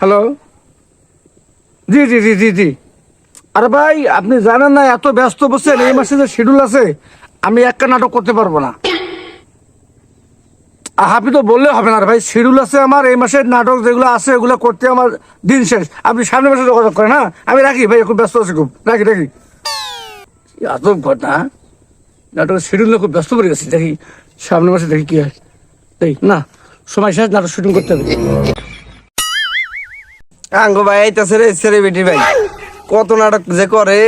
Hello জি জি জি জি জি। আরে ভাই, আপনি জানেন না এত ব্যস্ত বসছেন এই মাসে যে শিডিউল আছে, আমি একটা নাটক করতে পারব না। আপনি তো বললে হবে না ভাই শিডিউল আছে আমার, এই মাসের নাটক যেগুলো আছে, ওগুলো করতে আমার দিন শেষ। আপনি সামনের মাসে যোগাযোগ করেন হ্যাঁ? আমি রাখি ভাই, খুব ব্যস্ত আছি খুব। রাখি রাখি। এত ঘটনা নাটকের শিডিউল খুব ব্যস্ত পড়ে গেছি, দেখি সামনের মাসে দেখি কি হয়। দেখি না সময় শেষ নাটক শুটিং করতে হবে। আঙ্গো ভাই আইতাছে রে সেলিব্রিটি ভাই। কত নাটক যে করে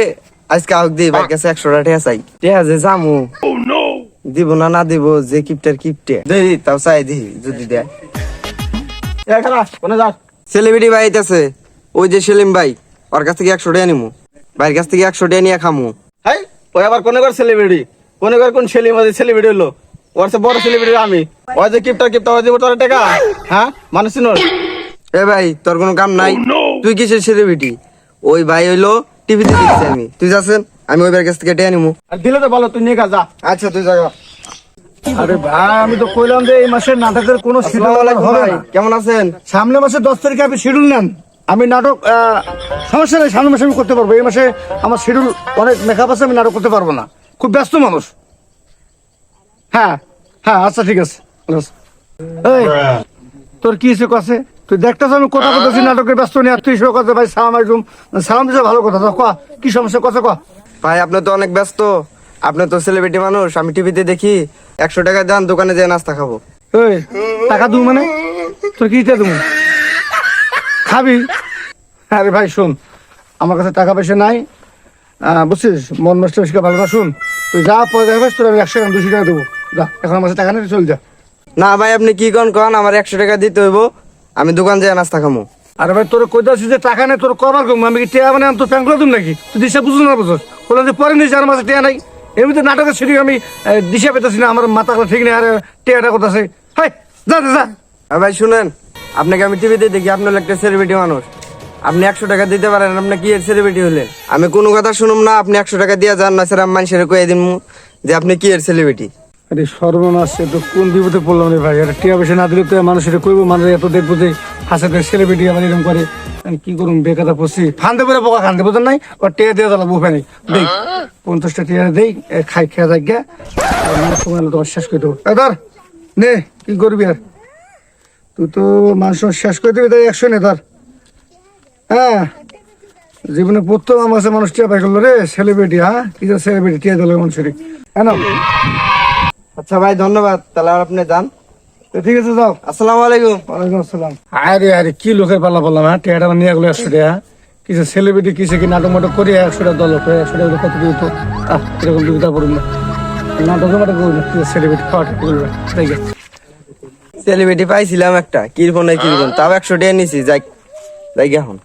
আজকে আউক দি ভাই কাছে একশো টাকা চাই। টেহা যে জামু দিব না না দিব যে কিপটার কিপটে। দেই তাও চাই দি যদি দেয়। সেলিব্রিটি ভাই আইতাছে ওই যে সেলিম ভাই ওর কাছ থেকে একশো টাকা নিমু। ভাইয়ের কাছ থেকে একশো টাকা নিয়ে খামু। হাই ওই আবার কোনে সেলিব্রিটি কোনে কর কোন ছেলে মাঝে সেলিব্রিটি হলো? ওর সে বড় সেলিব্রিটি আমি। ওই যে কিপটা কিপটা ওই দিব তোর টাকা। হ্যাঁ? মানুষ চিনোর এ ভাই তোর কোনো কাম নাই। তুই কিসের সেলিব্রিটি ওই ভাই হইল টিভিতে দেখছি আমি। তুই যাচ্ছেন? আমি ওই ভাইয়ের কাছ থেকে আর দিলে তো ভালো তুই নিয়ে যা। আচ্ছা তুই জায়গা আরে ভাই আমি তো কইলাম যে এই মাসের নাটকের কোনো শিডিউল হবে কেমন আছেন? সামনে মাসে দশ তারিখে আপনি শিডিউল নেন। আমি নাটক আহ, সমস্যা নেই সামনে মাসে আমি করতে পারব। এই মাসে আমার শিডিউল অনেক মেকআপ আছে আমি নাটক করতে পারব না। খুব ব্যস্ত মানুষ। হ্যাঁ হ্যাঁ আচ্ছা ঠিক আছে। আছে। এই তোর কি হিসেবে কাছে তুই দেখতেছ আমি কথা বলতেছি নাটকের ব্যস্ত নিয়ে আর তুই সে কথা ভাই সালাম আলাইকুম। সালাম দিছে ভালো কথা তো কয়া কি সমস্যা কথা কয়া ভাই আপনি তো অনেক ব্যস্ত। আপনি তো সেলিব্রিটি মানুষ আমি টিভিতে দেখি একশো টাকা দেন দোকানে যেয়ে নাস্তা খাব। এই টাকা দু মানে? তোর কি তুমি খাবি? আরে ভাই শুন আমার কাছে টাকা পয়সা নাই। বুঝছিস? মন বেশি ভালো না শুন তুই যা পয়সা তোর আমি একশো টাকা দুশো টাকা দেবো। যা এখন আমার টাকা চল যা। না ভাই আপনি কি কন কন আমার একশো টাকা দিতে হইব। আমি দোকান যেয়ে নাস্তা খামো। আরে ভাই তোর কইতে দাস যে টাকা নেই তোর কবার কম আমি কি টিয়া মানে তোর প্যাঙ্ক করে দিম নাকি? তুই দিশা বুঝুন না বুঝছ বললাম যে পরে নিয়েছি আর মাসে টিয়া নাই। এমনিতে নাটকের সেটি আমি দিশা পেতেছি না আমার মাথা ঠিক নেই আর টিয়াটা করতেছে। হাই যা যা, ভাই শুনেন আপনাকে আমি টিভিতে দেখি আপনি হলো একটা সেলিব্রিটি মানুষ। আপনি একশো টাকা দিতে পারেন আপনি কি এর সেলিব্রিটি হলেন? আমি কোনো কথা শুনুম না আপনি একশো টাকা দিয়ে যান না স্যার আমি মানুষের কয়ে দিন যে আপনি কি এর সেলিব্রিটি আরে সর্বনাশ তো কোন বিপদে পড়লাম রে ভাই? টিয়া পয়সা না দিলে তো মানুষ এটা কইবো মানুষ এত দেখব যে হাসাতে সেলিব্রিটি আমার এরকম করে। কি বেকাদা পড়ছি। ফান্দে করে পোকা খান্দে নাই? ও টিয়া দিয়ে দিলাম বুফে দেই, পঞ্চাশটা টিয়া দেই খাই, খেয়ে যাক গিয়া। সময় তোমার শেষ করে দেবো ধর, নে, কি করবি আর? তুই তো মানুষ শেষ করে দিবি তাই একশো নে ধর। হ্যাঁ জীবনে প্রথম আমার মানুষ টিয়া পাই করল রে সেলিব্রিটি হ্যাঁ? কি সেলিব্রিটি টিয়া দিল মানুষের। হ্যাঁ আচ্ছা ভাই ধন্যবাদ। তাহলে আর আপনি যান। তো ঠিক আছে যাও। আসসালামু আলাইকুম। ওয়ালাইকুম আসসালাম। আরে আরে কি লোকের পাল্লা বললাম হ্যাঁ? টিয়াটা নিয়ে গেলো একশো টাকা। কিছু সেলিব্রিটি কিছু কি নাটক মাটক করি একশো টাকা দল করে একশো টাকা কত দিত আহ এরকম বিপদা পড়ুন না। নাটক মাটক করুন না সেলিব্রিটি খাওয়াটা করবে ঠিক আছে সেলিব্রিটি পাইছিলাম একটা কীরকম নাই কীরকম তাও একশো টাকা নিছি যাই যাই এখন।